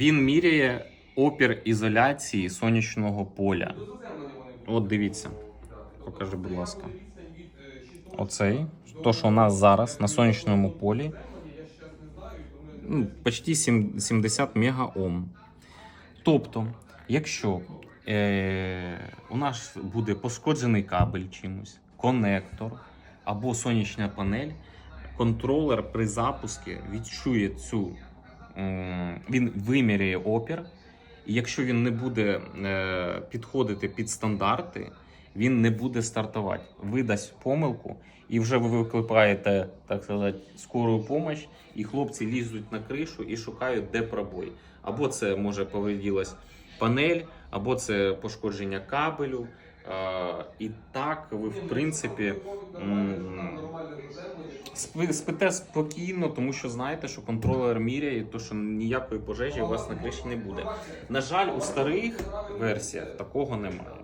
Він міряє опір ізоляції сонячного поля. От дивіться. Покажи, будь ласка. Оцей. То, що у нас зараз на сонячному полі. Ну, почти 70 мегаом. Тобто, якщо е, у нас буде пошкоджений кабель чимось, конектор або сонячна панель, контролер при запуску відчує цю, м, він виміряє опір, і якщо він не буде е, підходити під стандарти, він не буде стартувати, видасть помилку, і вже ви викликаєте, так сказати, скору допомогу, і хлопці лізуть на кришу і шукають, де пробой. Або це може повреділась панель, або це пошкодження кабелю. Е, і так ви, в принципі, спите спокійно, тому що знаєте, що контролер міряє, то що ніякої пожежі у вас на криші не буде. На жаль, у старих версіях такого немає.